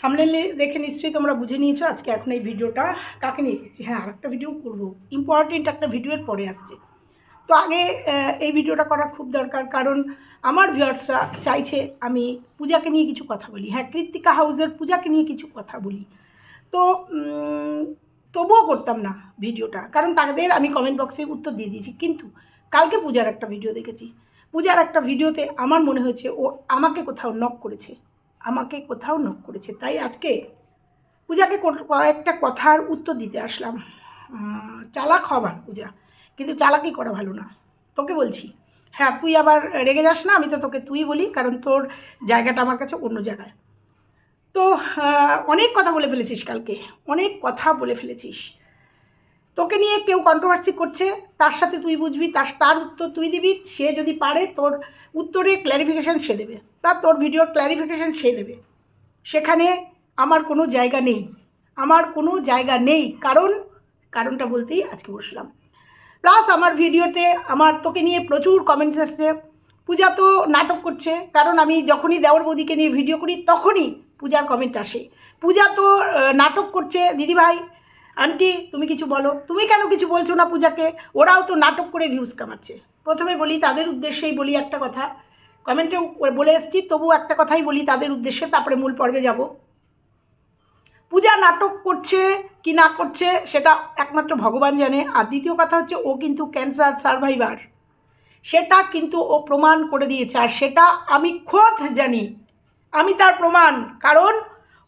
থামনেলে দেখে নিশ্চয়ই তোমরা বুঝে নিয়েছো আজকে এখন এই ভিডিওটা কাকে নিয়ে গেছি হ্যাঁ আর একটা ভিডিও করব। ইম্পর্টেন্ট একটা ভিডিওর পরে আসছে। তো আগে এই ভিডিওটা করা খুব দরকার। কারণ আমার ভিউয়ার্সরা চাইছে আমি পূজাকে নিয়ে কিছু কথা বলি। হ্যাঁ কৃত্তিকা হাউসের পূজাকে নিয়ে কিছু কথা বলি। তো তবুও করতাম না ভিডিওটা। কারণ তাদের আমি কমেন্ট বক্সে উত্তর দিয়ে দিয়েছি। কিন্তু কালকে পূজার একটা ভিডিও দেখেছি। পূজার একটা ভিডিওতে আমার মনে হয়েছে ও আমাকে কোথাও নক করেছে। আমাকে কোথাও নক করেছে। তাই আজকে পূজাকে কয়েকটা কথার উত্তর দিতে আসলাম। চালাক হবার পূজা, কিন্তু চালাকি করা ভালো না। তোকে বলছি হ্যাঁ তুই আবার রেগে যাস না, আমি তো তোকে তুই বলি, কারণ তোর জায়গাটা আমার কাছে অন্য জায়গায়। তো অনেক কথা বলে ফেলেছিস কালকে, অনেক কথা বলে ফেলেছিস। তোকে নিয়ে কেউ কন্ট্রোভার্সি করছে, তার সাথে তুই বুঝবি, তার তার উত্তর তুই দিবি, সে যদি পারে তোর উত্তরে ক্ল্যারিফিকেশান সে দেবে বা তোর ভিডিওর ক্ল্যারিফিকেশান সে দেবে। সেখানে আমার কোনো জায়গা নেই, আমার কোনো জায়গা নেই, কারণ, কারণটা বলতেই আজকে বসলাম। প্লাস আমার ভিডিওতে আমার, তোকে নিয়ে প্রচুর কমেন্টস এসছে পূজা তো নাটক করছে, কারণ আমি যখনই দেওয়ার বৌদিকে নিয়ে ভিডিও করি, তখনই পূজার কমেন্ট আসে। পূজা তো নাটক করছে, দিদিভাই আন্টি তুমি কিছু বলো। তুমি কেন কিছু বলছো না পূজাকে? ওরাও তো নাটক করে ভিউজ কামাচ্ছে। প্রথমে বলি তাদের উদ্দেশ্যেই বলি একটা কথা। কমেন্টেও বলে এসেছি তবু একটা কথাই বলি তাদের উদ্দেশ্যে, তারপরে মূল পর্বে যাব। পূজা নাটক করছে কি না করছে, সেটা একমাত্র ভগবান জানে। আর দ্বিতীয় কথা হচ্ছে, ও কিন্তু ক্যান্সার সার্ভাইভার সেটা কিন্তু ও প্রমাণ করে দিয়েছে। আর সেটা আমি খোদ জানি। আমি তার প্রমাণ। কারণ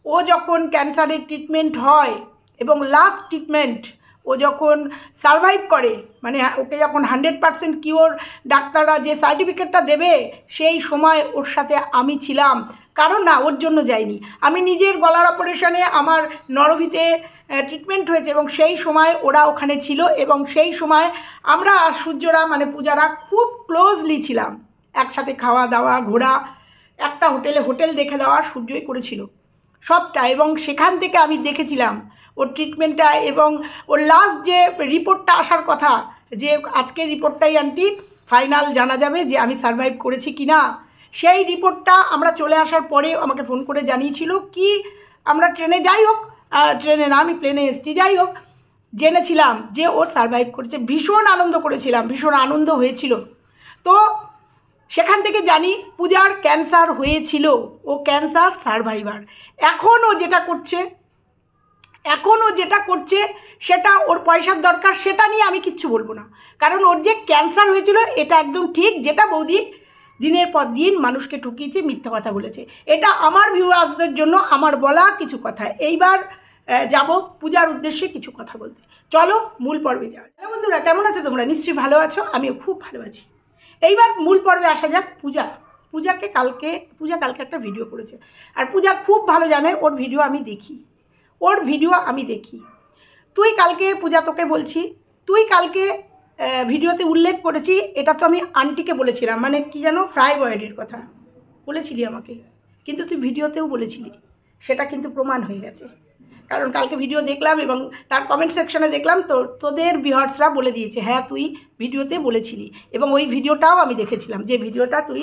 ও যখন ক্যান্সারের ট্রিটমেন্ট হয় এবং লাস্ট ট্রিটমেন্ট ও যখন সারভাইভ করে মানে ওকে যখন হান্ড্রেড পারসেন্ট কিওর ডাক্তাররা যে সার্টিফিকেটটা দেবে, সেই সময় ওর সাথে আমি ছিলাম। কারণ না, ওর জন্য যাইনি। আমি নিজের গলার অপারেশনে আমার নরভিতে ট্রিটমেন্ট হয়েছে এবং সেই সময় ওরা ওখানে ছিল এবং সেই সময় আমরা আর সূর্যরা মানে পূজারা খুব ক্লোজলি ছিলাম। একসাথে খাওয়া দাওয়া, ঘোরা, একটা হোটেলে হোটেল দেখে দেওয়া সূর্যই করেছিল। সবটা এবং সেখান থেকে আমি দেখেছিলাম ওর ট্রিটমেন্টটা এবং ওর লাস্ট যে রিপোর্টটা আসার কথা, যে আজকের রিপোর্টটাই আন্টি ফাইনাল জানা যাবে যে আমি সারভাইভ করেছি কি না, সেই রিপোর্টটা আমরা চলে আসার পরে আমাকে ফোন করে জানিয়েছিল কি আমরা ট্রেনে যাই হোক ট্রেনে না, আমি প্লেনে এসছি, যাই হোক, জেনেছিলাম যে ওর সারভাইভ করেছে, ভীষণ আনন্দ করেছিলাম, ভীষণ আনন্দ হয়েছিল। তো সেখান থেকে জানি পূজার ক্যান্সার হয়েছিল, ও ক্যান্সার সার্ভাইভার এখন ও যেটা করছে এখন ও যেটা করছে সেটা ওর পয়সার দরকার, সেটা নিয়ে আমি কিচ্ছু বলব না। কারণ ওর যে ক্যান্সার হয়েছিল, এটা একদম ঠিক যেটা বৌদি দিনের পর দিন মানুষকে ঠকিয়েছে, মিথ্যা কথা বলেছে। এটা আমার ভিউয়ার্সদের জন্য আমার বলা কিছু কথা। এইবার যাব পূজার উদ্দেশ্যে কিছু কথা বলতে। চলো, মূল পর্বে যাওয়া হ্যালো বন্ধুরা, কেমন আছো তোমরা? নিশ্চয়ই ভালো আছো, আমিও খুব ভালো আছি। এইবার মূল পর্বে আসা যাক পূজা। পূজাকে কালকে, পূজা কালকে একটা ভিডিও করেছে। আর পূজা খুব ভালো জানে, ওর ভিডিও আমি দেখি। ওর ভিডিও আমি দেখি। তুই কালকে, পূজা তোকে বলছি, তুই কালকে ভিডিওতে উল্লেখ করেছি, এটা তো আমি আন্টিকে বলেছিলাম মানে কি যেন ফ্রাই বয়েডের কথা। বলেছিলি আমাকে, কিন্তু তুই ভিডিওতেও বলেছিলি। সেটা কিন্তু প্রমাণ হয়ে গেছে। কারণ কালকে ভিডিও দেখলাম এবং তার কমেন্ট সেকশনে দেখলাম, তো তোদের বিহার্সরা বলে দিয়েছে হ্যাঁ তুই ভিডিওতে বলেছিলি। এবং ওই ভিডিওটাও আমি দেখেছিলাম, যে ভিডিওটা তুই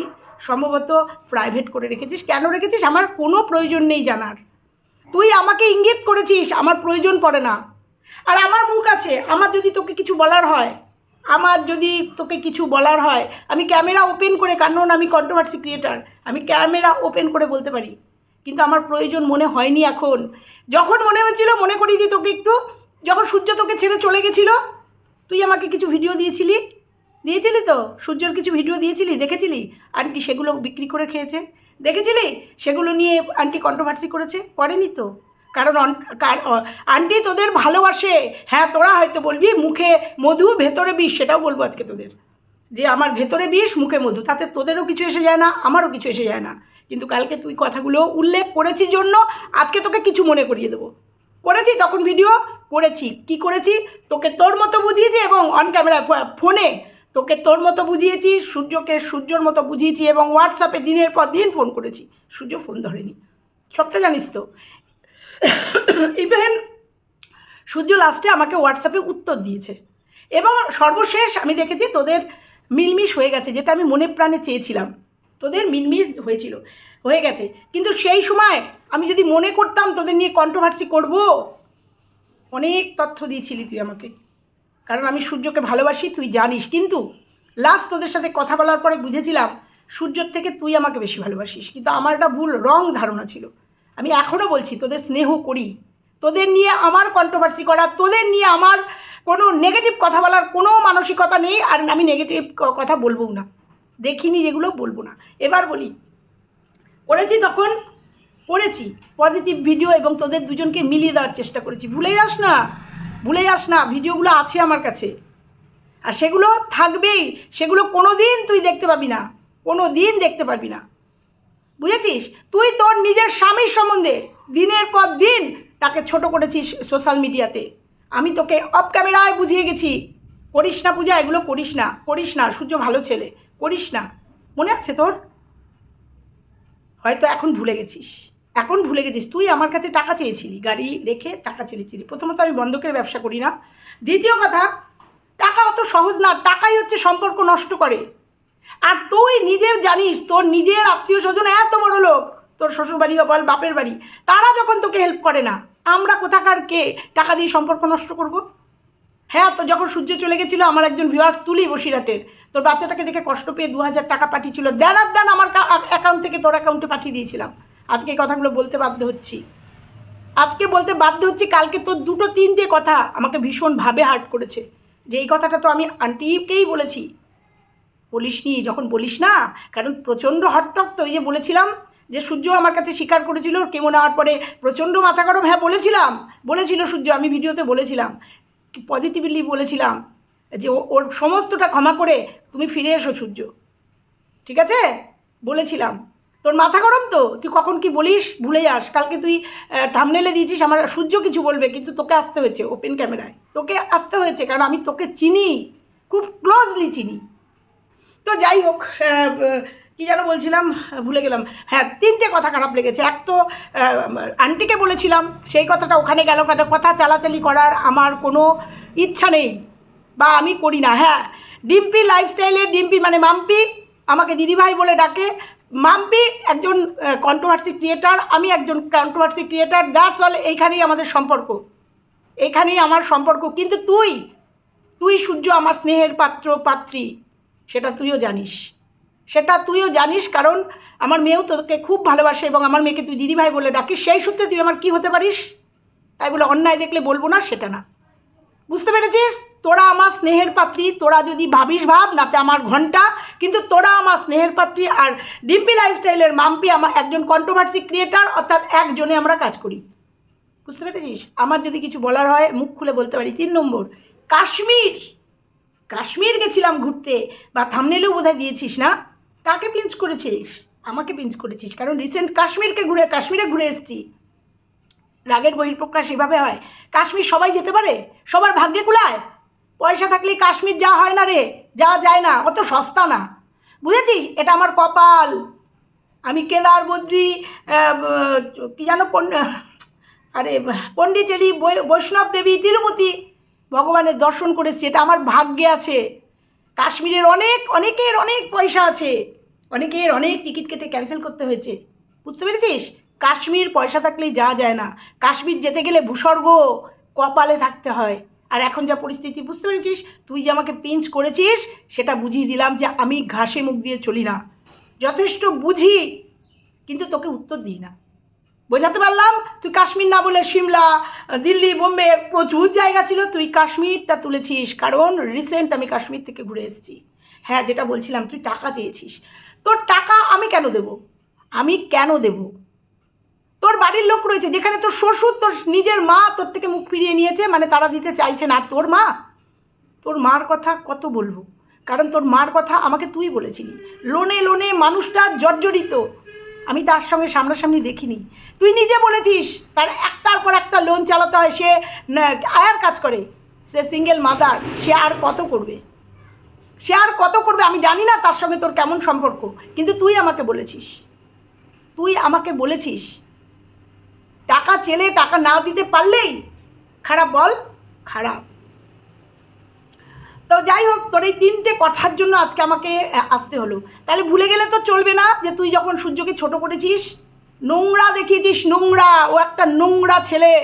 সম্ভবত প্রাইভেট করে রেখেছিস। কেন রেখেছিস? আমার কোনো প্রয়োজন নেই জানার। তুই আমাকে ইঙ্গিত করেছিস, আমার প্রয়োজন পড়ে না। আর আমার মুখ আছে, আমার যদি তোকে কিছু বলার হয়, আমার যদি তোকে কিছু বলার হয়, আমি ক্যামেরা ওপেন করে, কারণ আমি কন্ট্রোভার্সি ক্রিয়েটার আমি ক্যামেরা ওপেন করে বলতে পারি। কিন্তু আমার প্রয়োজন মনে হয়নি এখন। যখন মনে হচ্ছিল মনে করিয়ে দিই তোকে একটু, যখন সূর্য তোকে ছেড়ে চলে গেছিল, তুই আমাকে কিছু ভিডিও দিয়েছিলি? দিয়েছিলি তো? সূর্যর কিছু ভিডিও দিয়েছিলি? দেখেছিলি? আর আন্টি সেগুলো বিক্রি করে খেয়েছে? দেখেছিলি? সেগুলো নিয়ে আন্টি কন্ট্রোভার্সি করেছে? করেনি তো? কারণ আন্টি তোদের ভালোবাসে। হ্যাঁ তোরা হয়তো বলবি, মুখে মধু, ভেতরে বিষ, সেটাও বলব আজকে তোদের। যে আমার ভেতরে বিষ, মুখে মধু, তাতে তোদেরও কিছু এসে যায় না, আমারও কিছু এসে যায় না। কিন্তু কালকে তুই কথাগুলো উল্লেখ করেছি জন্য আজকে তোকে কিছু মনে করিয়ে দেবো। করেছি তখন ভিডিও করেছি। কি করেছি? তোকে তোর মতো বুঝিয়েছি এবং অন ক্যামেরা ফোনে তোকে তোর মতো বুঝিয়েছি, সূর্যকে সূর্যর মতো বুঝিয়েছি এবং হোয়াটসঅ্যাপে দিনের পর দিন ফোন করেছি। সূর্য ফোন ধরেনি। সবটা জানিস তো? ইভেন সূর্য লাস্টে আমাকে হোয়াটসঅ্যাপে উত্তর দিয়েছে। এবং সর্বশেষ আমি দেখেছি তোদের মিলমিশ হয়ে গেছে, যেটা আমি মনে প্রাণে চেয়েছিলাম। তোদের মিলমিশ হয়েছিল, হয়ে গেছে। কিন্তু সেই সময় আমি যদি মনে করতাম তোদের নিয়ে কন্ট্রোভার্সি করব, অনেক তথ্য দিয়েছিলি তুই আমাকে। কারণ আমি সূর্যকে ভালোবাসি, তুই জানিস। কিন্তু লাস্ট তোদের সাথে কথা বলার পরে বুঝেছিলাম সূর্যর থেকে তুই আমাকে বেশি ভালোবাসিস। কিন্তু আমার একটা ভুল রং ধারণা ছিল। আমি এখনও বলছি, তোদের স্নেহ করি। তোদের নিয়ে আমার কন্ট্রোভার্সি করা, তোদের নিয়ে আমার কোনো নেগেটিভ কথা বলার কোনো মানসিকতা নেই, আর আমি নেগেটিভ কথা বলবও না। দেখিনি যেগুলো, বলব না। এবার বলি, করেছি তখন, করেছি। পজিটিভ ভিডিও এবং তোদের দুজনকে মিলিয়ে দেওয়ার চেষ্টা করেছি। ভুলে যাস না। ভুলে যাস না, ভিডিওগুলো আছে আমার কাছে। আর সেগুলো থাকবেই, সেগুলো কোনো দিন তুই দেখতে পাবি না কোনো দিন দেখতে পারবি না। বুঝেছিস? তুই তোর নিজের স্বামীর সম্বন্ধে দিনের পর দিন তাকে ছোট করেছিস সোশ্যাল মিডিয়াতে আমি তোকে অফ ক্যামেরায় বুঝিয়ে গেছি। করিস না পূজা, এগুলো করিস না করিস না, সূর্য ভালো ছেলে, করিস না। মনে আছে তোর? হয়তো এখন ভুলে গেছিস। এখন ভুলে গেছিস, তুই আমার কাছে টাকা চেয়েছিলি, গাড়ি রেখে টাকা চেয়েছিলি। প্রথমত আমি বন্ধকের ব্যবসা করি না। দ্বিতীয় কথা, টাকা অত সহজ না, টাকাই হচ্ছে সম্পর্ক নষ্ট করে। আর তুই নিজে জানিস, তোর নিজের আত্মীয় স্বজন এত বড় লোক, তোর শ্বশুরবাড়ি বল বাপের বাড়ি, তারা যখন তোকে হেল্প করে না, আমরা কোথাকার কে? টাকা দিয়ে সম্পর্ক নষ্ট করব? হ্যাঁ তো যখন সূর্য চলে গেছিল, আমার একজন ভিউয়ার্স তুলি বসিরহাটের, তোর বাচ্চাটাকে দেখে কষ্ট পেয়ে দু হাজার টাকা পাঠিয়েছিল। দেন আর দেন আমার অ্যাকাউন্ট থেকে তোর অ্যাকাউন্টে পাঠিয়ে দিয়েছিলাম। আজকে কথাগুলো বলতে বাধ্য হচ্ছি। আজকে বলতে বাধ্য হচ্ছি, কালকে তোর দুটো তিনটে কথা আমাকে ভীষণভাবে হার্ট করেছে। যে এই কথাটা তো আমি আন্টিকেই বলেছি। বলিসনি যখন বলিস না, কারণ প্রচণ্ড হটটক তো, এই যে বলেছিলাম যে সূর্য আমার কাছে স্বীকার করেছিল, কেমন নেওয়ার পরে প্রচণ্ড মাথা গরম হ্যাঁ বলেছিলাম, বলেছিল সূর্য, আমি ভিডিওতে বলেছিলাম পজিটিভলি বলেছিলাম, যে ওর সমস্তটা ক্ষমা করে তুমি ফিরে এসো সূর্য। ঠিক আছে? বলেছিলাম। তোর মাথা গরম তো? তুই কখন কি বলিস? ভুলে যাস। কালকে তুই থামনেলে দিয়েছিস, আমার সূর্য কিছু বলবে, কিন্তু তোকে আসতে হয়েছে ওপেন ক্যামেরায় তোকে আসতে হয়েছে, কারণ আমি তোকে চিনি। খুব ক্লোজলি চিনি। তো যাই হোক কি যেন বলছিলাম, ভুলে গেলাম। হ্যাঁ তিনটে কথা খারাপ লেগেছে। এক তো আন্টিকে বলেছিলাম, সেই কথাটা ওখানে গেল কথা কথা চালাচালি করার আমার কোনো ইচ্ছা নেই, বা আমি করি না। হ্যাঁ ডিম্পি লাইফস্টাইলে ডিম্পি মানে মাম্পি, আমাকে দিদিভাই বলে ডাকে মাম্পি একজন কন্ট্রোভার্সি ক্রিয়েটার আমি একজন কন্ট্রোভার্সি ক্রিয়েটার দ্যাটস অল এইখানেই আমাদের সম্পর্ক। এইখানেই আমার সম্পর্ক। কিন্তু তুই তুই সূর্য আমার স্নেহের পাত্র, পাত্রী, সেটা তুইও জানিস। সেটা তুইও জানিস কারণ আমার মেয়েও তোকে খুব ভালোবাসে এবং আমার মেয়েকে তুই দিদিভাই বলে ডাকিস। সেই সূত্রে তুই আমার কি হতে পারিস? তাই বলে অন্যায় দেখলে বলব না, সেটা না। বুঝতে পেরেছিস? তোরা আমার স্নেহের পাত্রী, তোরা যদি ভাবিস ভাব, নাতে আমার ঘণ্টা, কিন্তু তোরা আমার স্নেহের পাত্রী আর ডিম্পি লাইফস্টাইলের মাম্পি আমার একজন কন্ট্রোভার্সি ক্রিয়েটার অর্থাৎ একজনে আমরা কাজ করি। বুঝতে পেরেছিস? আমার যদি কিছু বলার হয়, মুখ খুলে বলতে পারি। তিন নম্বর, কাশ্মীর। কাশ্মীর গেছিলাম ঘুরতে, বা থামনেলেও বোধহয় দিয়েছিস না? কাকে পিঞ্চ করেছিস? আমাকে পিঞ্চ করেছিস, কারণ রিসেন্ট কাশ্মীরকে ঘুরে, কাশ্মীরে ঘুরে এসেছি। রাগের বহিঃপ্রকাশ এভাবে হয়। কাশ্মীর সবাই যেতে পারে? সবার ভাগ্যে কুলায়? পয়সা থাকলে কাশ্মীর যাওয়া হয় না রে, যাওয়া যায় না, অত সস্তা না। বুঝেছিস? এটা আমার কপাল। আমি কেদার বদ্রী কি পন- আরে পণ্ডিচেরি বৈষ্ণব দেবী তিরুপতি ভগবানের দর্শন করেছি, এটা আমার ভাগ্যে আছে। কাশ্মীরের অনেক, অনেকের অনেক পয়সা আছে। অনেকের অনেক টিকিট কেটে ক্যান্সেল করতে হয়েছে। বুঝতে পেরেছিস? কাশ্মীর পয়সা থাকলেই যাওয়া যায় না। কাশ্মীর যেতে গেলে ভূস্বর্গ কপালে থাকতে হয়। আর এখন যা পরিস্থিতি, বুঝতে পেরেছিস? তুই যে আমাকে পিঞ্চ করেছিস, সেটা বুঝিয়ে দিলাম যে আমি ঘাসে মুখ দিয়ে চলি না। যথেষ্ট বুঝি, কিন্তু তোকে উত্তর দিই না। বোঝাতে পারলাম? তুই কাশ্মীর না বলে সিমলা, দিল্লি, বোম্বে, প্রচুর জায়গা ছিল, তুই কাশ্মীরটা তুলেছিস, কারণ রিসেন্ট আমি কাশ্মীর থেকে ঘুরে এসেছি। হ্যাঁ যেটা বলছিলাম, তুই টাকা চেয়েছিস। তোর টাকা আমি কেন দেব? আমি কেন দেব? তোর বাড়ির লোক রয়েছে, যেখানে তোর শ্বশুর, তোর নিজের মা তোর থেকে মুখ ফিরিয়ে নিয়েছে মানে তারা দিতে চাইছে না। তোর মা? তোর মার কথা কত বলব? কারণ তোর মার কথা আমাকে তুই বলেছিলি। লোনে লোনে মানুষটা জর্জরিত। আমি তার সঙ্গে সামনাসামনি দেখিনি। তুই নিজে বলেছিস, তার একটার পর একটা লোন চালাতে হয়, সে আয়ার কাজ করে। সে সিঙ্গেল মাদার সে আর কত করবে? সে আর কত করবে? আমি জানি না তার সঙ্গে তোর কেমন সম্পর্ক, কিন্তু তুই আমাকে বলেছিস। তুই আমাকে বলেছিস টাকা চেলে টাকা না দিতে পারলেই খারাপ বল? খারাপ। তো যাই হোক, তোর এই তিনটে কথার জন্য আজকে আমাকে আসতে হলো। তাহলে ভুলে গেলে তো চলবে না যে তুই যখন সূর্যকে ছোট করেছিস, নোংরা দেখিয়েছিস, নোংরা, ও একটা নোংরা ছেলে।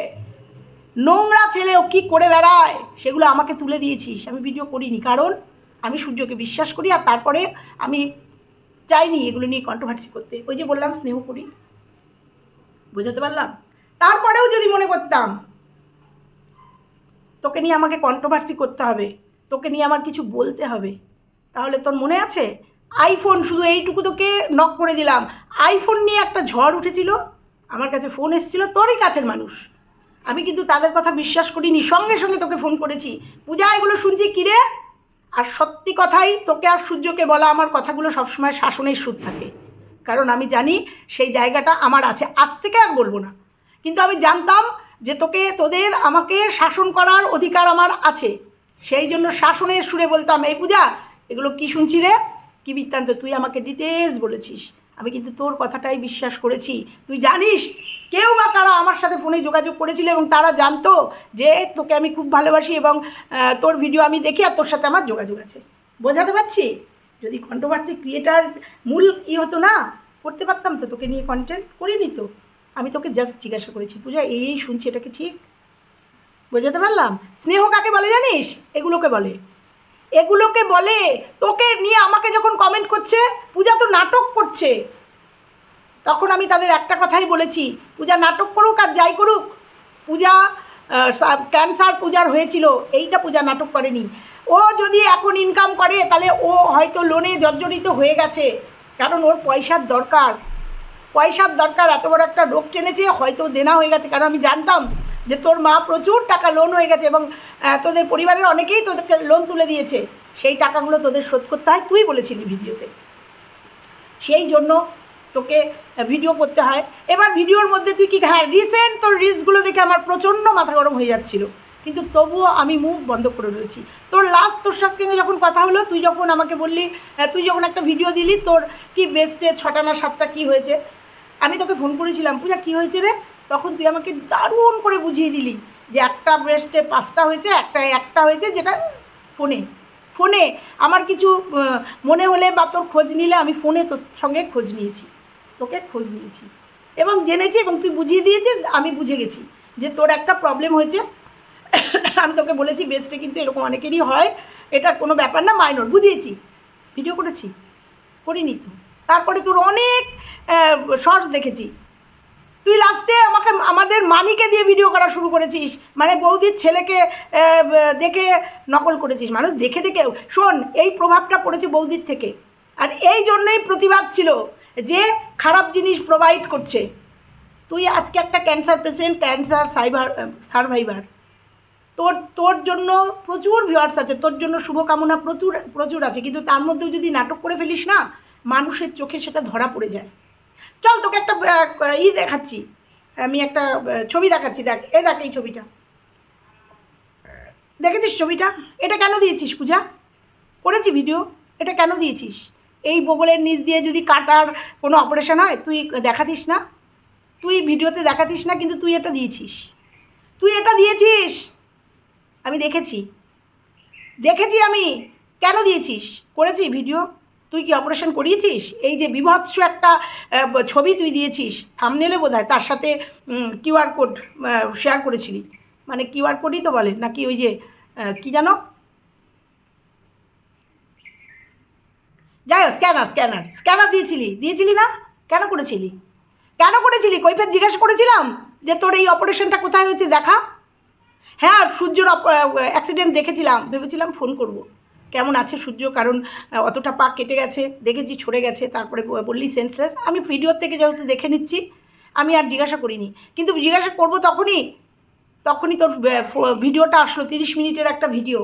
নোংরা ছেলে, ও কী করে বেড়ায়? সেগুলো আমাকে তুলে দিয়েছিস। আমি ভিডিও করিনি। কারণ আমি সূর্যকে বিশ্বাস করি আর তারপরে আমি চাইনি এগুলো নিয়ে কন্ট্রোভার্সি করতে। ওই যে বললাম, স্নেহ করি। বোঝাতে পারলাম? তারপরেও যদি মনে করতাম, তোকে নিয়ে আমাকে কন্ট্রোভার্সি করতে হবে, তোকে নিয়ে আমার কিছু বলতে হবে, তাহলে তোর মনে আছে? আইফোন শুধু এইটুকু তোকে নক করে দিলাম। আইফোন নিয়ে একটা ঝড় উঠেছিল, আমার কাছে ফোন এসেছিল, তোরই কাছের মানুষ। আমি কিন্তু তাদের কথা বিশ্বাস করিনি, সঙ্গে সঙ্গে তোকে ফোন করেছি। পূজা, এগুলো শুনছি কিরে? আর সত্যি কথাই, তোকে আর সূর্যকে বলা আমার কথাগুলো সবসময় শাসনের সুদ থাকে। কারণ আমি জানি সেই জায়গাটা আমার আছে। আজ থেকে আর বলব না। কিন্তু আমি জানতাম যে তোকে, তোদের আমাকে শাসন করার অধিকার আমার আছে। সেই জন্য শাসনের সুরে বলতাম, এই পূজা, এগুলো কি শুনছি রে? কি বৃত্তান্ত? তুই আমাকে ডিটেলস বলেছিস। আমি কিন্তু তোর কথাটাই বিশ্বাস করেছি। তুই জানিস, কেউ বা কারা আমার সাথে ফোনে যোগাযোগ করেছিল এবং তারা জানতো যে তোকে আমি খুব ভালোবাসি এবং তোর ভিডিও আমি দেখি আর তোর সাথে আমার যোগাযোগ আছে। বোঝাতে পারছি? যদি কন্ট্রোভার্সি ক্রিয়েটার মূল ই হতো না, করতে পারতাম তো, তোকে নিয়ে কন্টেন্ট করিনি তো। আমি তোকে জাস্ট জিজ্ঞাসা করেছি, পূজা, এই শুনছি, এটা কি ঠিক? বোঝাতে পারলাম? স্নেহ কাকে বলে জানিস? এগুলোকে বলে। এগুলোকে বলে, তোকে নিয়ে আমাকে যখন কমেন্ট করছে, পূজা তো নাটক করছে। তখন আমি তাদের একটা কথাই বলেছি, পূজা নাটক করুক আর যাই করুক, পূজা ক্যান্সার পূজার হয়েছিল, এইটা পূজা নাটক করেনি। ও যদি এখন ইনকাম করে, তাহলে ও হয়তো লোনে জর্জরিত হয়ে গেছে, কারণ ওর পয়সার দরকার। পয়সার দরকার, এত বড় একটা রোগ টেনেছে, হয়তো দেনা হয়ে গেছে। কারণ আমি জানতাম যে তোর মা প্রচুর টাকা লোন হয়ে গেছে এবং তোদের পরিবারের অনেকেই তোদেরকে লোন তুলে দিয়েছে। সেই টাকাগুলো তোদের শোধ করতে হয়, তুই বলেছিলি ভিডিওতে। সেই জন্য তোকে ভিডিও করতে হয়। এবার ভিডিওর মধ্যে তুই কি হ্যাঁ রিসেন্ট তোর রিলসগুলো দেখে আমার প্রচণ্ড মাথা গরম হয়ে যাচ্ছিল। কিন্তু তবুও আমি মুখ বন্ধ করে রয়েছি। তোর লাস্ট তোর সঙ্গে যখন কথা হলো, তুই যখন আমাকে বললি তুই যখন একটা ভিডিও দিলি, তোর কি বেস্টে ছটা না সাতটা কী হয়েছে? আমি তোকে ফোন করেছিলাম, পূজা, কী হয়েছে রে? তখন তুই আমাকে দারুণ করে বুঝিয়ে দিলি যে একটা ব্রেস্টে পাঁচটা হয়েছে, একটা একটা হয়েছে, যেটা ফোনে ফোনে আমার কিছু মনে হলে বা তোর খোঁজ নিলে আমি ফোনে তোর সঙ্গে খোঁজ নিয়েছি, তোকে খোঁজ নিয়েছি। এবং জেনেছি এবং তুই বুঝিয়ে দিয়েছিস, আমি বুঝে গেছি যে তোর একটা প্রবলেম হয়েছে। আমি তোকে বলেছি বেস্টে কিন্তু এরকম অনেকেরই হয়, এটা কোনো ব্যাপার না মাইনর বুঝিয়েছি। ভিডিও করেছি? করিনি তো। তারপরে তোর অনেক শর্টস দেখেছি। তুই লাস্টে আমাকে, আমাদের মানিকে দিয়ে ভিডিও করা শুরু করেছিস। মানে বৌদির ছেলেকে দেখে নকল করেছিস। মানুষ দেখে দেখে, শোন, এই প্রভাবটা পড়েছে বৌদির থেকে। আর এই জন্যই প্রতিবাদ ছিল যে খারাপ জিনিস প্রোভাইড করছে। তুই আজকে একটা cancer patient cancer cyber survivor তোর তোর জন্য প্রচুর ভিউয়ার্স আছে, তোর জন্য শুভকামনা প্রচুর প্রচুর আছে। কিন্তু তার মধ্যেও যদি নাটক করে ফেলিস না, মানুষের চোখে সেটা ধরা পড়ে যায়। চল তোকে একটা ই দেখাচ্ছি। আমি একটা ছবি দেখাচ্ছি, দেখ, এ দেখ এই ছবিটা। দেখেছিস ছবিটা? এটা কেন দিয়েছিস পূজা? করেছি ভিডিও এটা কেন দিয়েছিস? এই বগলের নিচ দিয়ে যদি কাটার কোনো অপারেশন হয়, তুই দেখাতিস না? তুই ভিডিওতে দেখাতিস না, কিন্তু তুই এটা দিয়েছিস। তুই এটা দিয়েছিস? আমি দেখেছি। দেখেছি আমি। কেন দিয়েছিস? করেছি ভিডিও তুই কি অপারেশন করিয়েছিস? এই যে বিভৎস একটা ছবি তুই দিয়েছিস থামনেলে বোধ হয় তার সাথে কিউআর কোড শেয়ার করেছিলি। মানে কিউআর কোডই তো বলে, নাকি ওই যে কি জানো? যাই হোক স্ক্যানার স্ক্যানার স্ক্যানার দিয়েছিলি দিয়েছিলি না? কেন করেছিলি? কেন করেছিলি? কৈফের জিজ্ঞাসা করেছিলাম যে তোর এই অপারেশনটা কোথায় হয়েছে দেখা? হ্যাঁ সূর্যর অ্যাক্সিডেন্ট দেখেছিলাম, ভেবেছিলাম ফোন করব। কেমন আছে সূর্য? কারণ অতটা পা কেটে গেছে, দেখেছি ছড়ে গেছে, তারপরে বললি সেন্সলেস আমি ভিডিওর থেকে যেহেতু দেখে নিচ্ছি, আমি আর জিজ্ঞাসা করিনি। কিন্তু জিজ্ঞাসা করব তখনই তখনই তোর ভিডিওটা আসলো, তিরিশ মিনিটের একটা ভিডিও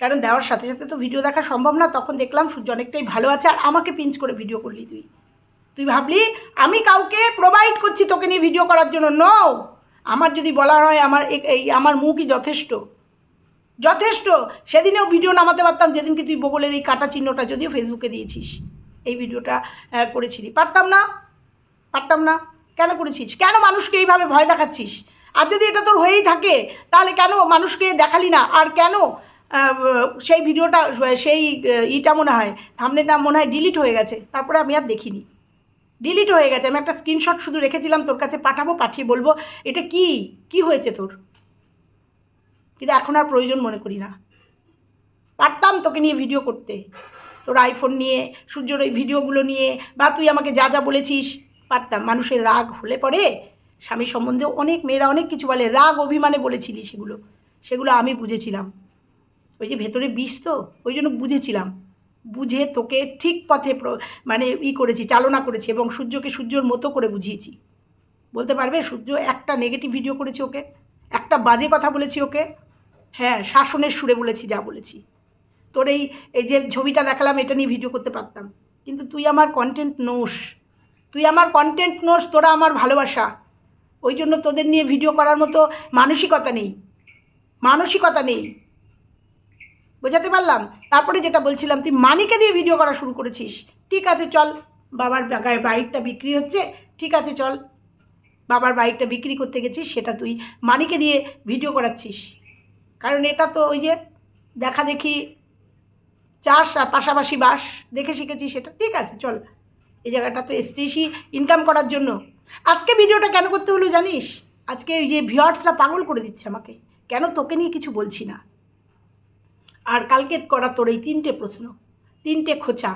কারণ দেওয়ার সাথে সাথে তো ভিডিও দেখা সম্ভব না, তখন দেখলাম সূর্য অনেকটাই ভালো আছে, আর আমাকে পিঞ্চ করে ভিডিও করলি তুই। তুই ভাবলি, আমি কাউকে প্রোভাইড করছি তোকে নিয়ে ভিডিও করার জন্য নো আমার যদি বলা হয়, আমার এই, আমার মুখই যথেষ্ট। যথেষ্ট। সেদিনেও ভিডিও নামাতে পারতাম, যেদিনকে তুই বগলের এই কাটা চিহ্নটা যদিও ফেসবুকে দিয়েছিস। এই ভিডিওটা করেছিলি। পারতাম না? পারতাম না? কেন করেছিস? কেন মানুষকে এইভাবে ভয় দেখাচ্ছিস? আর যদি এটা তোর হয়েই থাকে, তাহলে কেন মানুষকে দেখালি না? আর কেন সেই ভিডিওটা, সেই ইটা মনে হয় থামনেটা মনে হয় ডিলিট হয়ে গেছে? তারপরে আমি আর দেখিনি। ডিলিট হয়ে গেছে। আমি একটা স্ক্রিনশট শুধু রেখেছিলাম তোর কাছে, পাঠাবো, পাঠিয়ে বলব, এটা কি? কি হয়েছে তোর? কিন্তু এখন আর প্রয়োজন মনে করি না। পারতাম তোকে নিয়ে ভিডিও করতে। তোর আইফোন নিয়ে, সূর্যর ওই ভিডিওগুলো নিয়ে, বা তুই আমাকে যা যা বলেছিস, পারতাম। মানুষের রাগ হলে পরে স্বামী সম্বন্ধে অনেক মেয়েরা অনেক কিছু বলে, রাগ অভিমানে বলেছিলি সেগুলো। সেগুলো আমি বুঝেছিলাম। ওই যে ভেতরে বিষ তো, ওই জন্য বুঝেছিলাম। বুঝে তোকে ঠিক পথে মানে ই করেছি, চালনা করেছি এবং সূর্যকে সূর্যর মতো করে বুঝিয়েছি। বলতে পারবে, সূর্য একটা নেগেটিভ ভিডিও করেছি ওকে, একটা বাজে কথা বলেছি ওকে হ্যাঁ শাসনের সুরে বলেছি, যা বলেছি। তোর এই এই যে ছবিটা দেখালাম, এটা নিয়ে ভিডিও করতে পারতাম। কিন্তু তুই আমার কন্টেন্ট নোস। তুই আমার কন্টেন্ট নোস, তোরা আমার ভালোবাসা। ওই জন্য তোদের নিয়ে ভিডিও করার মতো মানসিকতা নেই। মানসিকতা নেই। বোঝাতে পারলাম? তারপরে যেটা বলছিলাম, তুই মানিকে দিয়ে ভিডিও করা শুরু করেছিস। ঠিক আছে, চল। বাবার বাইকটা বিক্রি হচ্ছে। ঠিক আছে, চল। বাবার বাইকটা বিক্রি করতে গেছিস, সেটা তুই মানিকে দিয়ে ভিডিও করাচ্ছিস। কারণ এটা তো ওই যে দেখা দেখি চাষ আর পাশাপাশি বাস, দেখে শিখেছি সেটা। ঠিক আছে, চল। এই জায়গাটা তো এসছিসই ইনকাম করার জন্য। আজকে ভিডিওটা কেন করতে হলো জানিস? আজকে ওই যে ভিওয়ার্সরা পাগল করে দিচ্ছে আমাকে। কেন তোকে নিয়ে কিছু বলছি না? আর কালকে করা তোর এই তিনটে প্রশ্ন, তিনটে খোঁচা।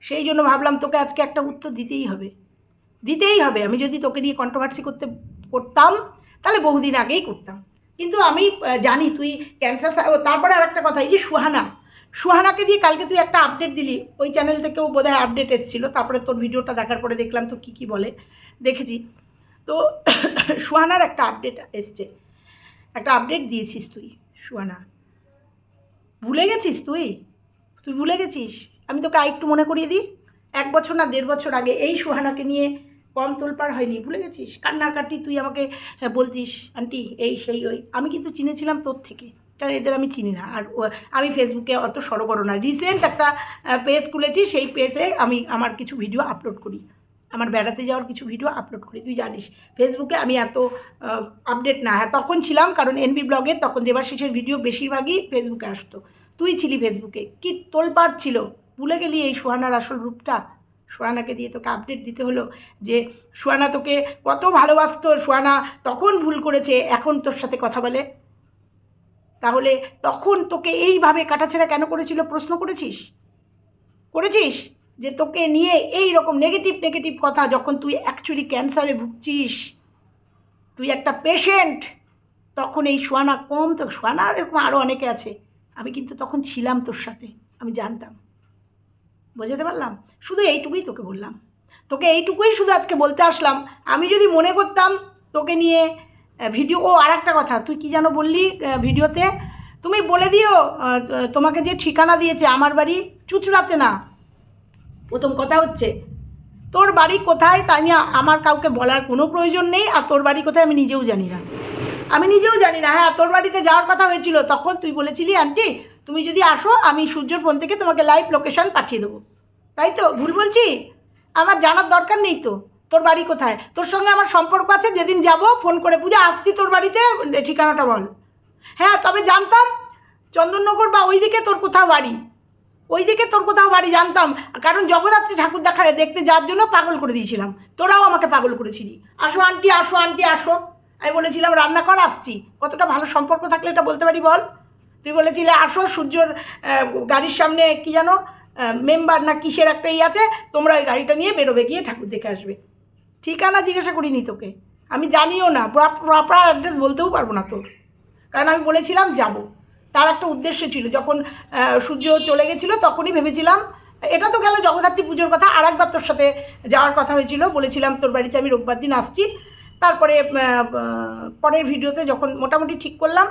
সেই জন্য ভাবলাম তোকে আজকে একটা উত্তর দিতেই হবে। দিতেই হবে। আমি যদি তোকে নিয়ে কন্ট্রোভার্সি করতে, করতাম, তাহলে বহুদিন আগেই করতাম। কিন্তু আমি জানি তুই ক্যান্সার তারপরে আর একটা কথা, এই যে সুহানা, সুহানাকে দিয়ে কালকে তুই একটা আপডেট দিলি। ওই চ্যানেল থেকেও বোধহয় আপডেট এসেছিল। তারপরে তোর ভিডিওটা দেখার পরে দেখলাম তো কী কী বলে। দেখেছি। তো সুহানার একটা আপডেট এসছে। একটা আপডেট দিয়েছিস তুই, সুহানা। ভুলে গেছিস তুই? তুই ভুলে গেছিস? আমি তোকে আরেকটু মনে করিয়ে দিই। এক বছর না দেড় বছর আগে এই সুহানাকে নিয়ে কম তোলপাড় হয়নি ভুলে গেছিস? কান্নাকাটি তুই আমাকে হ্যাঁ, বলতিস আন্টি এই সেই ওই। আমি কিন্তু চিনেছিলাম তোর থেকে কারণ এদের আমি চিনি না। আর আমি ফেসবুকে অত সড়গড় না। রিসেন্ট একটা পেজ খুলেছি সেই পেজে আমি আমার কিছু ভিডিও আপলোড করি। আমার বেড়াতে যাওয়ার কিছু ভিডিও আপলোড করি তুই জানিস। ফেসবুকে আমি এত আপডেট না। হ্যাঁ তখন ছিলাম কারণ এনবি ব্লগে তখন দেবাশিসের ভিডিও বেশিরভাগই ফেসবুকে আসতো। তুই ছিলি ফেসবুকে। কি তোলপাড় ছিল? ভুলে গেলি এই সোহানার আসল রূপটা? সোহানাকে দিয়ে তোকে আপডেট দিতে হলো যে সোহানা তোকে কত ভালোবাসতো। সোহানা তখন ভুল করেছে, এখন তোর সাথে কথা বলে। তাহলে তখন তোকে এইভাবে কাটাছেড়া কেন করেছিল? প্রশ্ন করেছিস? করেছিস? যে তোকে নিয়ে এই রকম নেগেটিভ নেগেটিভ কথা যখন তুই অ্যাকচুয়ালি ক্যান্সারে ভুগছিস, তুই একটা পেশেন্ট তখন এই সোয়ানা কম তো, সোয়ানা এরকম আরও অনেকে আছে। আমি কিন্তু তখন ছিলাম তোর সাথে, আমি জানতাম। বোঝাতে পারলাম? শুধু এইটুকুই তোকে বললাম। তোকে এইটুকুই শুধু আজকে বলতে আসলাম। আমি যদি মনে করতাম তোকে নিয়ে ভিডিও, ও আর একটা কথা, তুই কি যেন বললি ভিডিওতে? তুমি বলে দিও তোমাকে যে ঠিকানা দিয়েছে আমার বাড়ি, চুচড়াতে না। প্রথম কথা হচ্ছে, তোর বাড়ি কোথায় তা নিয়ে আমার কাউকে বলার কোনো প্রয়োজন নেই, আর তোর বাড়ি কোথায় আমি নিজেও জানি না। আমি নিজেও জানি না হ্যাঁ তোর বাড়িতে যাওয়ার কথা হয়েছিল, তখন তুই বলেছিলি, আন্টি তুমি যদি আসো, আমি সূর্যর ফোন থেকে তোমাকে লাইভ লোকেশন পাঠিয়ে দেবো। তাই তো? ভুল বলছি? আমার জানার দরকার নেই তো। তোর বাড়ি কোথায়? তোর সঙ্গে আমার সম্পর্ক আছে, যেদিন যাব ফোন করে পূজা, আসছি তোর বাড়িতে, ঠিকানাটা বল। হ্যাঁ তবে জানতাম, চন্দননগর বা ওইদিকে তোর কোথাও বাড়ি। ওইদিকে তোর কোথাও বাড়ি, জানতাম। কারণ জগদ্ধাত্রী ঠাকুর দেখা দেখতে যাওয়ার জন্য পাগল করে দিয়েছিলাম। তোরাও আমাকে পাগল করেছিলি। আসো আন্টি আসো আন্টি, আসো। আমি বলেছিলাম, রান্না কর, আসছি। কতটা ভালো সম্পর্ক থাকলে এটা বলতে পারি বল? তুই বলেছিলে, আসো, সূর্যর গাড়ির সামনে কি জানো মেম্বার না কিসের একটা ই আছে, তোমরা ওই গাড়িটা নিয়ে বেরোবে, গিয়ে ঠাকুর দেখে আসবে। ঠিকানা জিজ্ঞাসা করিনি তোকে। আমি জানিও না প্রপার অ্যাড্রেস বলতেও পারব না তোর কারণ আমি বলেছিলাম যাব। তার একটা উদ্দেশ্য ছিল, যখন সূর্য চলে গেছিল, তখনই ভেবেছিলাম, এটা তো গেল জগদ্ধাত্রী পুজোর কথা আর একবার তোর সাথে যাওয়ার কথা হয়েছিল, বলেছিলাম তোর বাড়িতে আমি রোববার দিন আসছি। তারপরে পরের ভিডিওতে যখন মোটামুটি ঠিক করলাম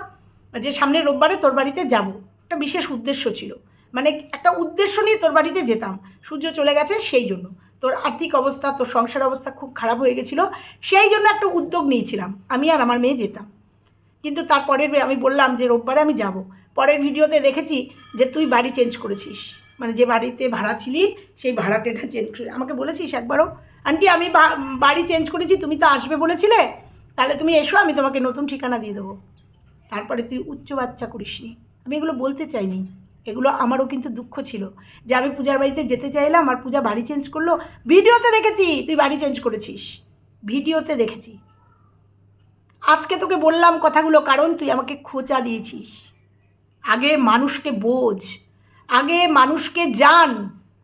যে সামনের রোববারে তোর বাড়িতে যাব। একটা বিশেষ উদ্দেশ্য ছিল। মানে একটা উদ্দেশ্য নিয়ে তোর বাড়িতে যেতাম। সূর্য চলে গেছে সেই জন্য। তোর আর্থিক অবস্থা, তোর সংসার অবস্থা খুব খারাপ হয়ে গেছিল। সেই জন্য একটা উদ্যোগ নিয়েছিলাম। আমি আর আমার মেয়ে যেতাম। কিন্তু তারপরের আমি বললাম যে রোববারে আমি যাব। পরের ভিডিওতে দেখেছি যে তুই বাড়ি চেঞ্জ করেছিস। মানে যে বাড়িতে ভাড়া ছিলি, সেই ভাড়াটেটা চেঞ্জ করে আমাকে বলেছিস একবারও, আন্টি, আমি বাড়ি চেঞ্জ করেছি, তুমি তো আসবে বলেছিলে। তাহলে তুমি এসো, আমি তোমাকে নতুন ঠিকানা দিয়ে দেবো। তারপরে তুই উচ্চ বাচ্চা করিসনি আমি এগুলো বলতে চাইনি। এগুলো আমারও কিন্তু দুঃখ ছিল যে আমি পূজার বাড়িতে যেতে চাইলাম আর পূজা বাড়ি চেঞ্জ করল। ভিডিওতে দেখেছি, তুই বাড়ি চেঞ্জ করেছিস। ভিডিওতে দেখেছি। আজকে তোকে বললাম কথাগুলো কারণ তুই আমাকে খোঁচা দিয়েছিস। আগে মানুষকে বোঝ। আগে মানুষকে জান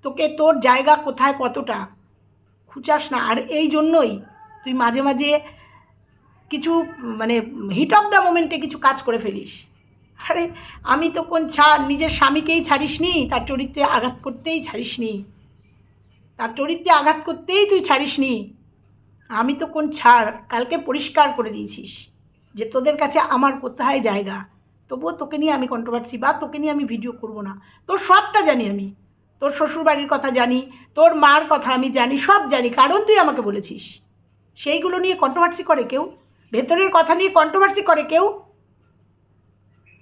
তোকে তোর জায়গা কোথায় কতটা। খুঁচাস না। আর এই জন্যই তুই মাঝে মাঝে কিছু মানে হিট অফ দ্য মোমেন্টে কিছু কাজ করে ফেলিস। আরে, আমি তো কোন ছাড় নিজের স্বামীকেই ছাড়িসনি, তার চরিত্রে আঘাত করতেই ছাড়িসনি। তার চরিত্রে আঘাত করতেই তুই ছাড়িসনি। আমি তো কোন ছাড় কালকে পরিষ্কার করে দিয়েছিস যে তোদের কাছে আমার কোথায় জায়গা। তবুও তোকে নিয়ে আমি কন্ট্রোভার্সি বা তোকে নিয়ে আমি ভিডিও করব না। তোর সবটা জানি আমি। তোর শ্বশুরবাড়ির কথা জানি, তোর মার কথা আমি জানি, সব জানি, কারণ তুই আমাকে বলেছিস। সেইগুলো নিয়ে কন্ট্রোভার্সি করে কেউ? ভেতরের কথা নিয়ে কন্ট্রোভার্সি করে কেউ?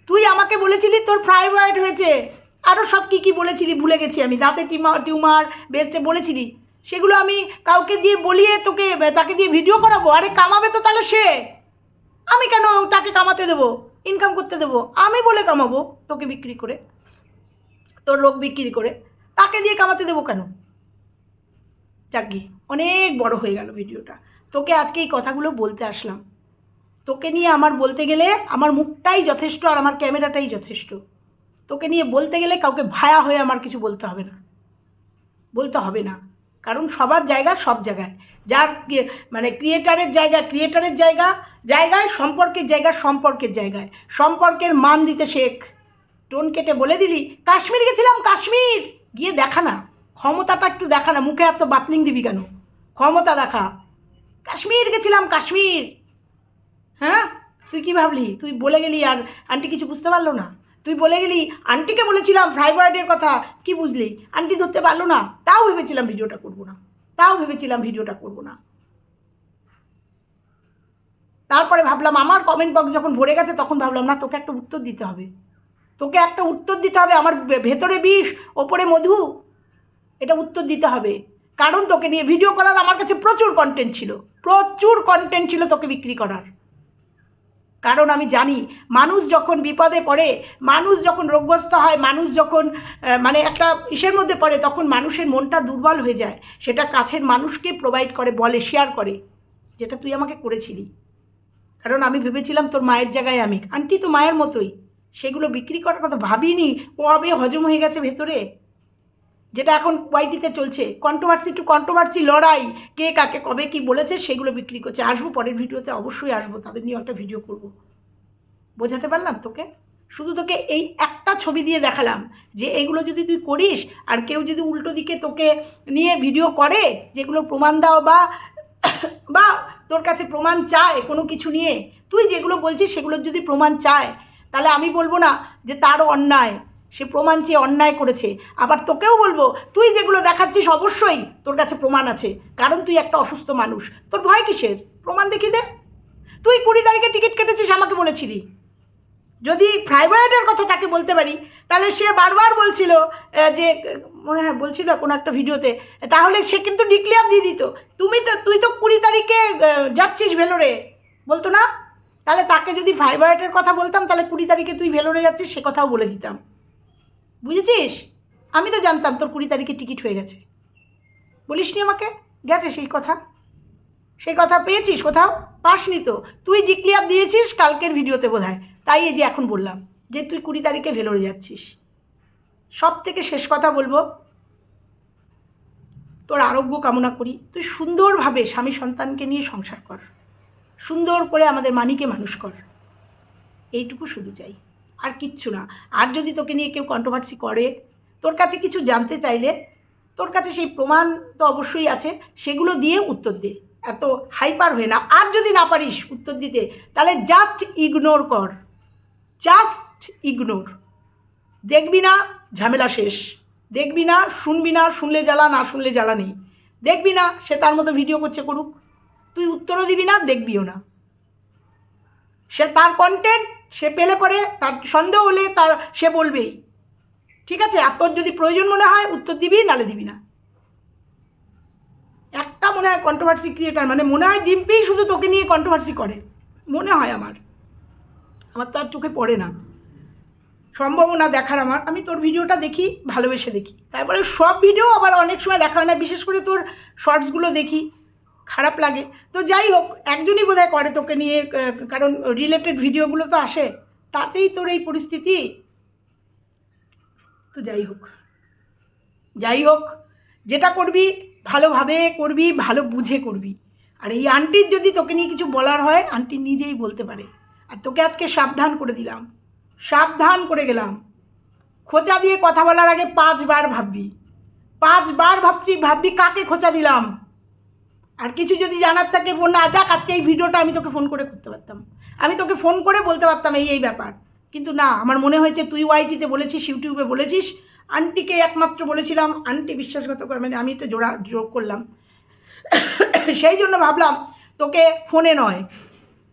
তুই আমাকে বলেছিলি তোর ফ্রাইব্রয়েড হয়েছে। আরও সব কী কী বলেছিলি ভুলে গেছি আমি। দাঁতে টিউমার টিউমার বেস্টে বলেছিলি। সেগুলো আমি কাউকে দিয়ে বলিয়ে তোকে, তাকে দিয়ে ভিডিও করাবো? আরে কামাবে তো তাহলে সে। আমি কেন তাকে কামাতে দেবো? ইনকাম করতে দেবো? আমি বলে কামাবো তোকে বিক্রি করে। তোর লোক বিক্রি করে। তাকে দিয়ে কামাতে দেবো কেন? যাকগে অনেক বড় হয়ে গেল ভিডিওটা তোকে আজকে এই কথাগুলো বলতে আসলাম। তোকে নিয়ে আমার বলতে গেলে আমার মুখটাই যথেষ্ট আর আমার ক্যামেরাটাই যথেষ্ট। তোকে নিয়ে বলতে গেলে কাউকে ভায়া হয়ে আমার কিছু বলতে হবে না। বলতে হবে না। কারণ সবার জায়গা সব জায়গায়। যার মানে ক্রিয়েটারের জায়গা ক্রিয়েটারের জায়গা, জায়গায় সম্পর্কের জায়গা সম্পর্কের জায়গায়। সম্পর্কের মান দিতে শেখ। টোন কেটে বলে দিলি, কাশ্মীর গেছিলাম, কাশ্মীর! গিয়ে দেখা না। ক্ষমতাটা একটু দেখা না। মুখে এত বাতলিং দিবি কেন? ক্ষমতা দেখা। কাশ্মীর গেছিলাম, কাশ্মীর! হ্যাঁ? তুই কি ভাবলি? তুই বলে গেলি আর আন্টি কিছু বুঝতে পারল না? তুই বলে গেলি, আন্টিকে বলেছিলাম ফ্রাইব্রয়েডের কথা, কি বুঝলি? আন্টি ধরতে পারল না, তাও ভেবেছিলাম ভিডিওটা করব না। তাও ভেবেছিলাম ভিডিওটা করব না। তারপরে ভাবলাম আমার কমেন্ট বক্স যখন ভরে গেছে, তখন ভাবলাম, না, তোকে একটা উত্তর দিতে হবে। তোকে একটা উত্তর দিতে হবে, আমার ভেতরে বিষ, ওপরে মধু। এটা উত্তর দিতে হবে। কারণ তোকে নিয়ে ভিডিও করার আমার কাছে প্রচুর কন্টেন্ট ছিল। প্রচুর কন্টেন্ট ছিল তোকে বিক্রি করার। কারণ আমি জানি, মানুষ যখন বিপদে পড়ে, মানুষ যখন রোগগ্রস্ত হয়, মানুষ যখন মানে একটা ইসের মধ্যে পড়ে, তখন মানুষের মনটা দুর্বল হয়ে যায়। সেটা কাছের মানুষকে প্রোভাইড করে, বলে শেয়ার করে, যেটা তুই আমাকে করেছিলি। কারণ আমি ভেবেছিলাম তোর মায়ের জায়গায় আমি। আন্টি তো মায়ের মতোই। সেগুলো বিক্রি করার কথা ভাবিনি, কবে হজম হয়ে গেছে ভেতরে? যেটা এখন ওয়াইটিতে চলছে। কন্ট্রোভার্সি টু কন্ট্রোভার্সি লড়াই। কে কাকে কবে কি বলেছে সেগুলো বিক্রি করছে। আসব পরের ভিডিওতে, অবশ্যই আসব। তাদের নিয়ে একটা ভিডিও করব। বোঝাতে পারলাম তোকে? শুধু তোকে এই একটা ছবি দিয়ে দেখালাম যে এগুলো যদি তুই করিস আর কেউ যদি উল্টো দিকে তোকে নিয়ে ভিডিও করে, যেগুলো প্রমাণ দাও বা বা তোর কাছে প্রমাণ চায় কোনো কিছু নিয়ে, তুই যেগুলো বলছিস সেগুলোর যদি প্রমাণ চায়, তাহলে আমি বলব না যে তারও অন্যায়। সে প্রমাণ চেয়ে অন্যায় করেছে। আবার তোকেও বলব, তুই যেগুলো দেখাচ্ছিস অবশ্যই তোর কাছে প্রমাণ আছে। কারণ তুই একটা অসুস্থ মানুষ। তোর ভয় কিসের? প্রমাণ দেখি দে। তুই কুড়ি তারিখে টিকিট কেটেছিস আমাকে বলেছিলি। যদি ফ্রাইব্রয়েডের কথা তাকে বলতে পারি, তাহলে সে বারবার বলছিল যে, মনে হয় বলছিল কোনো একটা ভিডিওতে, তাহলে সে কিন্তু ডিক্লেয়ার দিয়ে দিত। তুমি তো, তুই তো কুড়ি তারিখে যাচ্ছিস ভেলোরে। বলতো না? তাহলে তাকে যদি ফাইবারেটের কথা বলতাম, তাহলে কুড়ি তারিখে তুই ভেলোরে যাচ্ছিস, সে কথাও বলে দিতাম। বুঝেছিস? আমি তো জানতাম তোর কুড়ি তারিখে টিকিট হয়ে গেছে। বলিসনি আমাকে? গেছে সেই কথা। সেই কথা পেয়েছিস কোথাও? পাসনি তো। তুই ডিক্লিয়ার দিয়েছিস কালকের ভিডিওতে বোধ তাই এই যে এখন বললাম যে তুই কুড়ি তারিখে ভেলোরে যাচ্ছিস। সব থেকে শেষ কথা বলব, তোর আরোগ্য কামনা করি। তুই সুন্দরভাবে স্বামী সন্তানকে নিয়ে সংসার কর। সুন্দর করে আমাদের মানিকে মানুষ কর। এইটুকু শুধু চাই। আর কিচ্ছু না। আর যদি তোকে নিয়ে কেউ কন্ট্রোভার্সি করে, তোর কাছে কিছু জানতে চাইলে, তোর কাছে সেই প্রমাণ তো অবশ্যই আছে, সেগুলো দিয়ে উত্তর দে। এত হাইপার হয়ে না। আর যদি না পারিস উত্তর দিতে, তাহলে জাস্ট ইগনোর কর। জাস্ট ইগনোর দেখবি না ঝামেলা শেষ। দেখবি না, শুনবি না, শুনলে জ্বালা, না শুনলে জ্বালা নেই। দেখবি না সে তার মতো ভিডিও করছে করুক। তুই উত্তরও দিবি না, দেখবিও না। সে তার কন্টেন্ট সে পেলে পরে তার সন্দেহ হলে তার, সে বলবেই। ঠিক আছে? আর তোর যদি প্রয়োজন মনে হয়, উত্তর দিবি, নালে দিবি না। একটা মনে হয় কন্ট্রোভার্সি ক্রিয়েটার মানে মনে হয় ডিম্পি শুধু তোকে নিয়ে কন্ট্রোভার্সি করে। মনে হয় আমার। আমার তো আর চোখে পড়ে না। সম্ভাবনা দেখার আমার। আমি তোর ভিডিওটা দেখি, ভালোবেসে দেখি। তারপরে সব ভিডিও আবার অনেক সময় দেখা হয় না। বিশেষ করে তোর শর্টসগুলো দেখি। খারাপ লাগে। তো যাই হোক, একজনই বোধহয় করে তোকে নিয়ে কারণ রিলেটেড ভিডিওগুলো তো আসে। তাতেই তোর এই পরিস্থিতি। তো যাই হোক যাই হোক, যেটা করবি, ভালোভাবে করবি, ভালো বুঝে করবি। আর এই আন্টির যদি তোকে নিয়ে কিছু বলার হয় আন্টি নিজেই বলতে পারে। আর তোকে আজকে সাবধান করে দিলাম। সাবধান করে গেলাম। খোঁচা দিয়ে কথা বলার আগে পাঁচবার ভাববি। পাঁচবার ভাবছি, ভাববি কাকে খোঁচা দিলাম? আর কিছু যদি জানার থাকে ফোন না দেখ আজকে এই ভিডিওটা আমি তোকে ফোন করে করতে পারতাম। আমি তোকে ফোন করে বলতে পারতাম এই এই ব্যাপার। কিন্তু না, আমার মনে হয়েছে তুই ওয়াইটিতে বলেছিস ইউটিউবে বলেছিস আন্টিকে একমাত্র বলেছিলাম আন্টি বিশ্বাসগত করে মানে আমি তো জোড়া যোগ করলাম। সেই জন্য ভাবলাম, তোকে ফোনে নয়।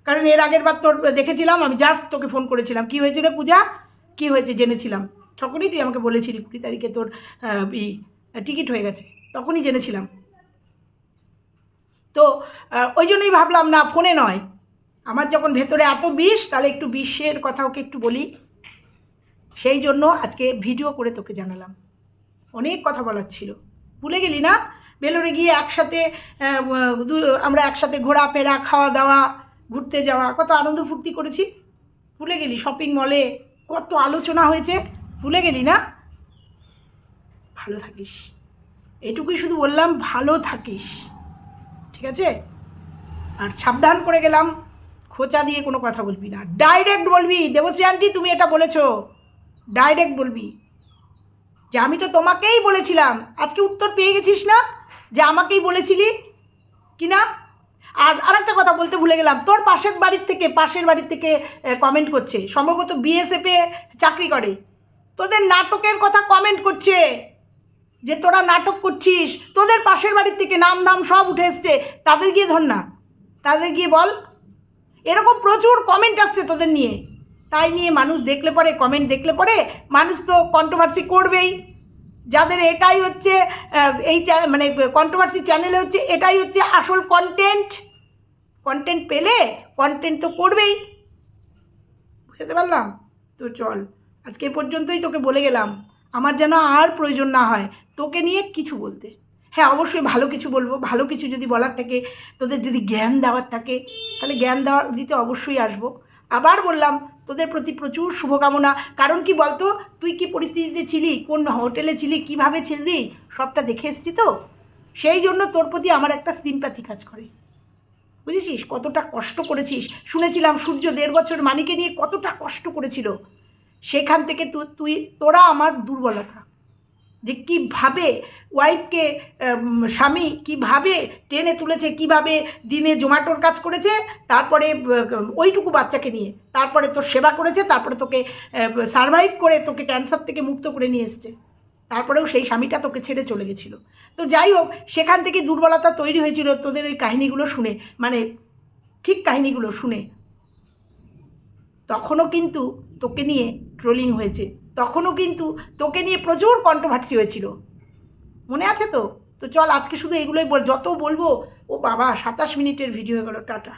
কারণ এর আগের বার তোর দেখেছিলাম, আমি জাস্ট তোকে ফোন করেছিলাম। কি হয়েছে রে পূজা? কি হয়েছে জেনেছিলাম। তখনই তুই আমাকে বলেছিলি কুড়ি তারিখে তোর টিকিট হয়ে গেছে। তখনই জেনেছিলাম। তো ওই জন্যই ভাবলাম, না, ফোনে নয়। আমার যখন ভেতরে এত বিষ, তাহলে একটু বিষের কথা ওকে একটু বলি। সেই জন্য আজকে ভিডিও করে তোকে জানালাম। অনেক কথা বলার ছিল। ভুলে গেলি না? বেলোরে গিয়ে একসাথে আমরা একসাথে ঘোরাফেরা খাওয়া দাওয়া, ঘুরতে যাওয়া, কত আনন্দ ফুর্তি করেছি। ভুলে গেলি শপিং মলে কত আলোচনা হয়েছে? ভুলে গেলি না? ভালো থাকিস। এটুকুই শুধু বললাম, ভালো থাকিস। ঠিক আছে? আর সাবধান করে গেলাম, খোঁচা দিয়ে কোনো কথা বলবি না। ডাইরেক্ট বলবি, দেবশ্রী আন্টি তুমি এটা বলেছ। ডাইরেক্ট বলবি। যে আমি তো তোমাকেই বলেছিলাম, আজকে উত্তর পেয়ে গেছিস না? যে আমাকেই বলেছিলি? কি না? আর আরেকটা কথা বলতে ভুলে গেলাম, তোর পাশের বাড়ির থেকে, পাশের বাড়ির থেকে কমেন্ট করছে। সম্ভবত বিএসএফে চাকরি করে। তোদের নাটকের কথা কমেন্ট করছে। যে তোরা নাটক করছিস, তোদের পাশের বাড়ির থেকে নাম দাম সব উঠে এসছে, তাদের গিয়ে ধর না। তাদের গিয়ে বল। এরকম প্রচুর কমেন্ট আসছে তোদের নিয়ে। তাই নিয়ে মানুষ দেখলে পরে কমেন্ট দেখলে পরে মানুষ তো কন্ট্রোভার্সি করবেই। যাদের এটাই হচ্ছে এই মানে কন্ট্রোভার্সি চ্যানেলে হচ্ছে, এটাই হচ্ছে আসল কন্টেন্ট কন্টেন্ট পেলে কন্টেন্ট তো করবেই। বুঝতে পারলাম? তো চল, আজকে পর্যন্তই তোকে বলে গেলাম। আমার যেন আর প্রয়োজন না হয়, তোকে নিয়ে কিছু বলতে। হ্যাঁ অবশ্যই ভালো কিছু বলব, ভালো কিছু যদি বলার থাকে, তোদের যদি জ্ঞান দেওয়ার থাকে, তাহলে জ্ঞান দেওয়ার দিতে অবশ্যই আসব। আবার বললাম, তোদের প্রতি প্রচুর শুভকামনা। কারণ কি বলতো, তুই কি পরিস্থিতিতে ছিলি, কোন হোটেলে ছিলি, কীভাবে ছিলি, সবটা দেখে এসছি তো? সেই জন্য তোর প্রতি আমার একটা সিম্প্যাথি কাজ করে। বুঝেছিস? কতটা কষ্ট করেছিস। শুনেছিলাম সূর্য দেড় বছর মানিকে নিয়ে কতটা কষ্ট করেছিল। সেখান থেকে তুই, তোরা আমার দুর্বলতা। যে কীভাবে ওয়াইফকে স্বামী কীভাবে টেনে তুলেছে, কীভাবে দিনে জোম্যাটোর কাজ করেছে, তারপরে ওইটুকু বাচ্চাকে নিয়ে। তারপরে তোর সেবা করেছে, তারপরে তোকে সারভাইভ করে তোকে ক্যান্সার থেকে মুক্ত করে নিয়ে এসছে। তারপরেও সেই স্বামীটা তোকে ছেড়ে চলে গেছিল। তো যাই হোক, সেখান থেকে দুর্বলতা তৈরি হয়েছিল তোদের ওই কাহিনিগুলো শুনে। মানে ঠিক কাহিনিগুলো শুনে। তখনও কিন্তু তোকে নিয়ে ট্রোলিং হয়েছে। তখনও কিন্তু তোকে নিয়ে প্রচুর কন্ট্রোভার্সি হয়েছিল। মনে আছে তো? তো চল আজকে শুধু এগুলোই বল, যত বলব, ও বাবা, সাতাশ মিনিটের ভিডিও হয়ে গেলো, টাটা।